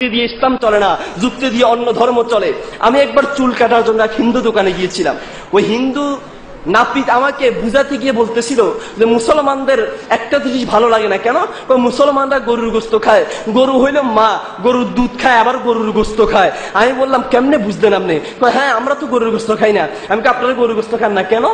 যুক্তি দিয়ে ইসলাম চলে না, যুক্তি দিয়ে অন্য ধর্ম চলে। আমি একবার চুল কাটার জন্য এক হিন্দু দোকানে গিয়েছিলাম। ওই হিন্দু নাপিত আমাকে বুঝাতে গিয়ে বলতেছিল যে মুসলমানদের একটা জিনিস ভালো লাগে না, কেন? মুসলমানরা গরুর গোস্ত খায়। গরু হইল মা, গরুর দুধ খায়, আবার গরুর গোস্ত খায়। আমি বললাম, কেমনে বুঝতেন আপনি? হ্যাঁ আমরা তো গরুর গোস্ত খাই না। আমি আপনারা গরুর গোস্ত খান না কেন?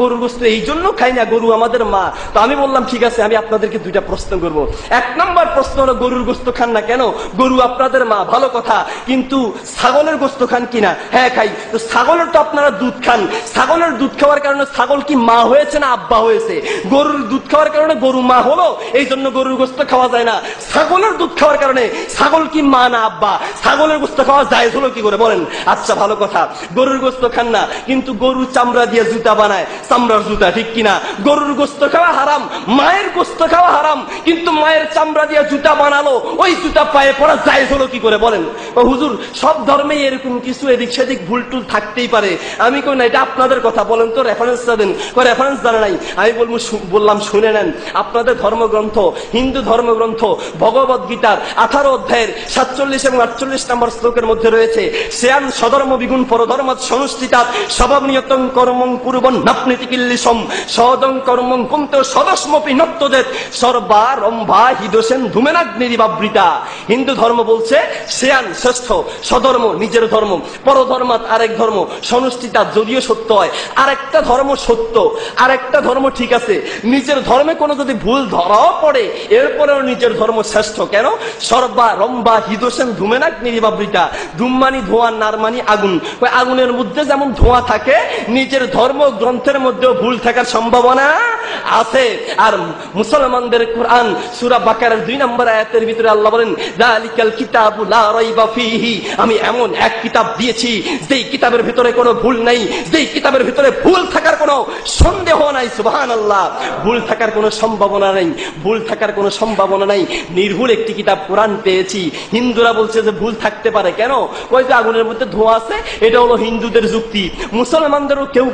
গরুর গোস্ত এই জন্য খাই না, গরু আমাদের মা। তো আমি বললাম, ঠিক আছে, আমি আপনাদেরকে দুইটা প্রশ্ন করব। এক নম্বর প্রশ্ন হলো, গরুর গোস্ত খান না কেন? গরু আপনাদের মা, ভালো কথা, কিন্তু ছাগলের গোস্ত খান কিনা? হ্যাঁ খাই। তো ছাগলের তো আপনারা দুধ খান। ছাগলের দুধ খাওয়ার কারণে ছাগল কি মা হয়েছে না আব্বা হয়েছে? গরুর দুধ খাওয়ার কারণে গরু মা হলো? এই জন্য গরুর গোস্ত খাওয়া যায় না। ছাগলের দুধ খাওয়ার কারণে ছাগল কি মা না আব্বা? ছাগলের গোস্ত খাওয়া যায় হলো কি করে? বলেন। আচ্ছা ভালো কথা। গরুর গোস্ত খান না, কিন্তু গরুর চামড়া দিয়ে জুতা বানায়। চামড়ার জুতা, ঠিক কিনা গরুর গোস্ত খাওয়া হারাম, মায়ের গোস্ত খাওয়া হারাম, কিন্তু মায়ের চামড়া দিয়ে জুতা বানালো, ওই জুতা পায়ে পড়া যায় হলো কি করে? বলেন। হুজুর, সব ধর্মে এরকম কিছু এদিক সেদিক ভুল টুল থাকতেই পারে। আমি কই না, এটা আপনাদের কথা, বলেন তো রেফারেন্স রেফারেন্স জানা নাই? আমি বলব বললাম, শুনে নেন। আপনাদের ধর্মগ্রন্থ, হিন্দু ধর্মগ্রন্থ, ভগবত গীতার আঠারো অধ্যায়ের সাতচল্লিশ এবং আটচল্লিশ নম্বর শ্লোকের মধ্যে রয়েছে শ্রেয়ান সধর্ম বিগুণ পরধর্মাৎ সনুষ্ঠিতাৎ স্বভাব নিয়তং কর্মং কুরবন নাপনীতি কিল্লিসম সদং কর্মং সদস্মপি সর্বারম্ভা হিদোসেন হিন্দু ধর্ম বলছে শ্রেয়ান শ্রেষ্ঠ সধর্ম নিজের ধর্ম, পরধর্মাৎ আরেক ধর্ম সনুষ্ঠিতা যদিও সত্য হয়। আরেকটা ধর্ম সত্য। আর একটা ধর্ম ঠিক আছে। নিজের ধর্মে কোনো যদি ভুল ধরাও পড়ে, এরপরেও নিজের ধর্ম শ্রেষ্ঠ। কেন? সর্বা রম্বা হিদোসেন ধুমেনাক নিরিবাবৃতা। ধুমমানি, ধোঁয়া, নারমানি, আগুন। আগুনের মধ্যে যেমন ধোঁয়া থাকে, নিজের ধর্ম গ্রন্থের মধ্যেও ভুল থাকার সম্ভাবনা আছে। আর মুসলমানদের কোরআন, সুরা বাকারের দুই নম্বর আয়াতের ভিতরে আল্লাহ বলেন আমি এমন এক কিতাব দিয়েছি, যেই কিতাবের ভিতরে কোনো ভুল নাই, যেই কিতাবের ভিতরে ভুল থাকার কোনো সন্দেহ নাই, সুবহানাল্লাহ। ভুল থাকার কোনো সম্ভাবনা নেই, ভুল থাকার কোনো সম্ভাবনা নাই। নির্ভুল একটি কিতাব কোরআন পেয়েছি। হিন্দুরা বলছে যে ভুল থাকতে পারে। কেন? ওই যে আগুনের মধ্যে ধোঁয়া আছে? এটা হলো হিন্দুদের যুক্তি। মুসলমানদেরও কেউ